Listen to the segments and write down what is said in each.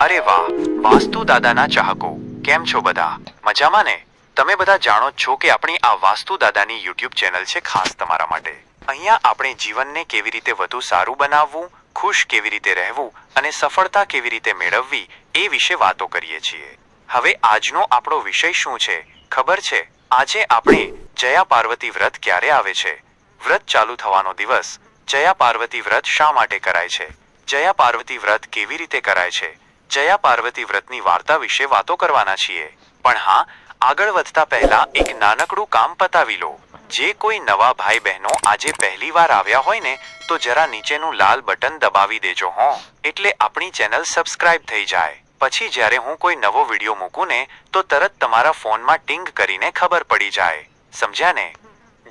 અરે વાહ, વાસ્તુ દાદાના ચાહકો. કેમ છો બધા? મજામાં ને? તમે બધા જાણો છો કે આપણી આ વાસ્તુ દાદાની યુટ્યુબ ચેનલ છે ખાસ તમારા માટે. અહીંયા આપણે જીવનને કેવી રીતે વધુ સારું બનાવવું, ખુશ કેવી રીતે રહેવું અને સફળતા કેવી રીતે મેળવવી એ વિશે વાતો કરીએ છીએ. હવે આજનો આપણો વિષય શું છે? ખબર છે? આજે આપણે જયા પાર્વતી વ્રત ક્યારે આવે છે? વ્રત ચાલુ થવાનો દિવસ જયા પાર્વતી વ્રત શા માટે કરાય છે? જયા પાર્વતી વ્રત કેવી રીતે કરાય છે? જયા પાર્વતી વ્રતની વાર્તા વિશે વાતો કરવાના છીએ. પણ હા, આગળ વધતા પહેલા એક નાનકડું કામ પતાવી લો. જે કોઈ નવા ભાઈ બહેનો આજે પહેલી વાર આવ્યા હોય ને, તો જરા નીચેનું લાલ બટન દબાવી દેજો હો. એટલે આપણી ચેનલ સબસ્ક્રાઇબ થઈ જાય. પછી જ્યારે હું કોઈ નવો વીડિયો મૂકું ને, તો તરત તમારા ફોનમાં ટિંગ કરીને ખબર પડી જાય. સમજ્યા ને?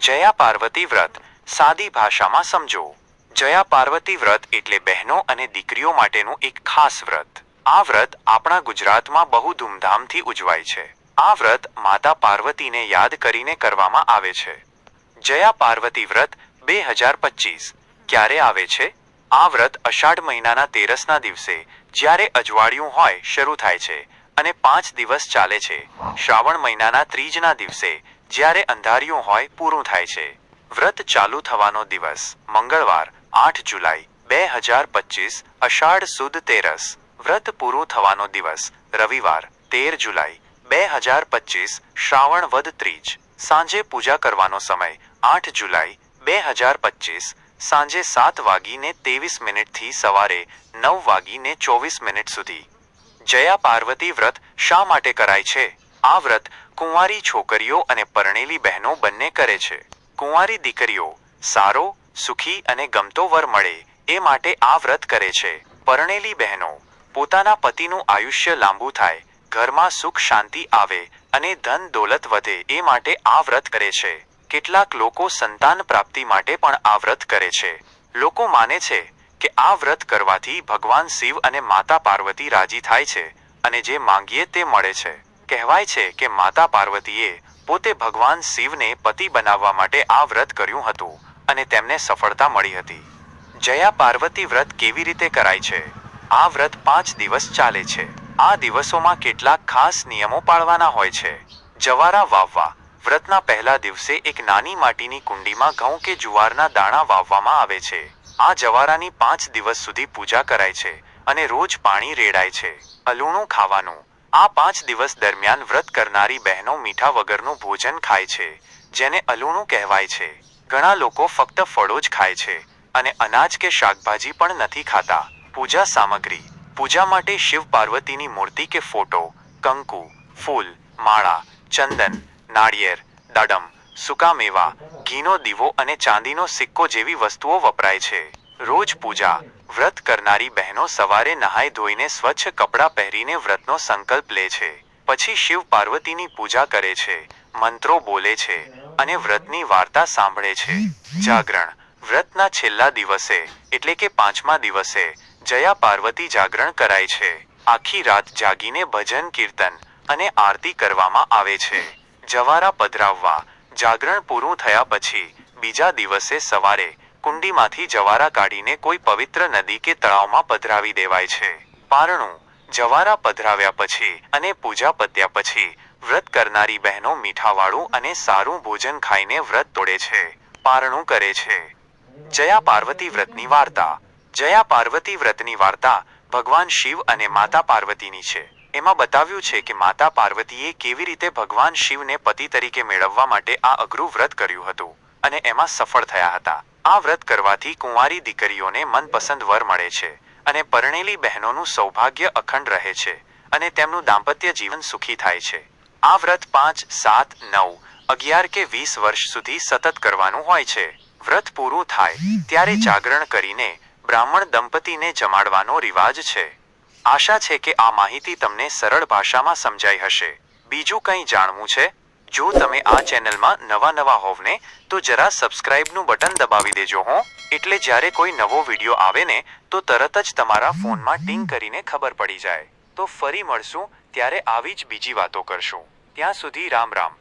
જયા પાર્વતી વ્રત, સાદી ભાષામાં સમજો. જયા પાર્વતી વ્રત એટલે બહેનો અને દીકરીઓ માટેનું એક ખાસ વ્રત. આ વ્રત આપણા ગુજરાતમાં બહુ ધૂમધામથી ઉજવાય છે. આ વ્રત માતા પાર્વતીને યાદ કરીને કરવામાં આવે છે. જયા પાર્વતી વ્રત બે હજાર પચીસ ક્યારે આવે છે? આ વ્રત અષાઢ મહિનાના તેરસના દિવસે જ્યારે અજવાળિયું હોય શરૂ થાય છે અને પાંચ દિવસ ચાલે છે. શ્રાવણ મહિનાના ત્રીજના દિવસે જ્યારે અંધારિયું હોય પૂરું થાય છે. વ્રત ચાલુ થવાનો દિવસ મંગળવાર, આઠ જુલાઈ, બે હજાર પચીસ, અષાઢ સુદ તેરસ. વ્રત પૂરું થવાનો દિવસ, રવિવાર, તેર જુલાઈ, બે હજાર પચીસ શ્રાવણ વદ ત્રીજ. સાંજે પૂજા કરવાનો સમય, આઠ જુલાઈ, બે હજાર પચીસ. સાંજે સાત વાગીને ત્રેવીસ મિનિટથી સવારે નવ વાગીને ચોવીસ મિનિટ સુધી. જયા પાર્વતી વ્રત શા માટે કરાય છે? આ વ્રત કુંવારી છોકરીઓ અને પરણેલી બહેનો બંને કરે છે. કુંવારી દીકરીઓ સારો, સુખી અને ગમતો વર મળે, એ માટે આ વ્રત કરે છે. પરણેલી બહેનો પોતાના પતિનું આયુષ્ય લાંબુ થાય, ઘરમાં સુખ શાંતિ આવે અને ધન દોલત વધે એ માટે આ વ્રત કરે છે. કેટલાક લોકો સંતાન પ્રાપ્તિ માટે પણ આ વ્રત કરે છે. લોકો માને છે કે આ વ્રત કરવાથી ભગવાન શિવ અને માતા પાર્વતી રાજી થાય છે અને જે માંગીએ તે મળે છે. કહેવાય છે કે માતા પાર્વતીએ પોતે ભગવાન શિવને પતિ બનાવવા માટે આ વ્રત કર્યું હતું અને તેમને સફળતા મળી હતી. જયા પાર્વતી વ્રત કેવી રીતે કરાય છે? આ વ્રત પાંચ દિવસ ચાલે છે. આ દિવસોમાં કેટલાક ખાસ નિયમો પાળવાના હોય છે. જવારા વાવવા. વ્રતના પહેલા દિવસે એક નાની માટીની કુંડીમાં ઘઉં કે જુવારના દાણા વાવવામાં આવે છે. આ જવારાની પાંચ દિવસ સુધી પૂજા કરાય છે અને રોજ પાણી રેડાય છે. અલૂણું ખાવાનું. આ પાંચ દિવસ દરમિયાન વ્રત કરનારી બહેનો મીઠા વગરનું ભોજન ખાય છે, જેને અલૂણું કહેવાય છે. ઘણા લોકો ફક્ત ફળો જ ખાય છે અને અનાજ કે શાકભાજી પણ નથી ખાતા. પૂજા સામગ્રી, પૂજા માટે શિવ પાર્વતીની મૂર્તિ કે ફોટો, કંકુ, ફૂલ, માળા, ચંદન, નાળિયેર, દાડમ સૂકા મેવા ઘીનો દીવો અને ચાંદીનો સિક્કો જેવી વસ્તુઓ વપરાય છે. રોજ પૂજા, વ્રત કરનારી બહેનો સવારે નહાઈ ધોઈને સ્વચ્છ કપડાં પહેરીને વ્રતનો સંકલ્પ લે છે. પછી શિવ પાર્વતીની પૂજા કરે છે, મંત્રો બોલે છે અને વ્રતની વાર્તા સાંભળે છે. જાગરણ, વ્રતના છેલ્લા દિવસે, એટલે કે પાંચમા દિવસે જયા પાર્વતી જાગરણ કરાય છે. આખી રાત જાગીને ભજન, કીર્તન અને આરતી કરવામાં આવે છે. જવારા પધરાવવા, જાગરણ પૂરું થયા પછી બીજા દિવસે સવારે કુંડીમાંથી જવારા કાઢીને કોઈ પવિત્ર નદી કે તળાવમાં પધરાવી દેવાય છે. પારણું, જવારા પધરાવ્યા પછી અને પૂજા પત્યા પછી વ્રત કરનારી બહેનો મીઠાવાળું અને સારું ભોજન ખાઈને વ્રત તોડે છે. પારણું કરે છે. જયા પાર્વતી વ્રતની વાર્તા જયા પાર્વતી વ્રતની વાર્તા ભગવાન શિવ અને માતા પાર્વતીની છે. એમાં બતાવ્યું છે કે માતા પાર્વતીએ કેવી રીતે ભગવાન શિવને પતિ તરીકે મેળવવા માટે આ અઘરું વ્રત કર્યું હતું અને એમાં સફળ થયા હતા. આ વ્રત કરવાથી કુંવારી દીકરીઓને મનપસંદ વર મળે છે અને પરણેલી બહેનોનું સૌભાગ્ય અખંડ રહે છે અને તેમનું દાંપત્ય જીવન સુખી થાય છે. આ વ્રત પાંચ, સાત, નવ, અગિયાર કે વીસ વર્ષ સુધી સતત કરવાનું હોય છે. વ્રત પૂરું થાય ત્યારે જાગરણ કરીને બ્રાહ્મણ દંપતીને જમાડવાનો રિવાજ છે. આશા છે કે આ માહિતી તમને સરળ ભાષામાં સમજાઈ હશે. બીજું કંઈ જાણવું છે? જો તમે આ ચેનલમાં નવા નવા હોવને, તો જરા સબસ્ક્રાઇબનું બટન દબાવી દેજો હો. એટલે જ્યારે કોઈ નવો વીડિયો આવે ને, તો તરત જ તમારા ફોનમાં ટિંગ કરીને ખબર પડી જાય. તો ફરી મળશું, ત્યારે આવી જ બીજી વાતો કરશું. ત્યાં સુધી રામ રામ.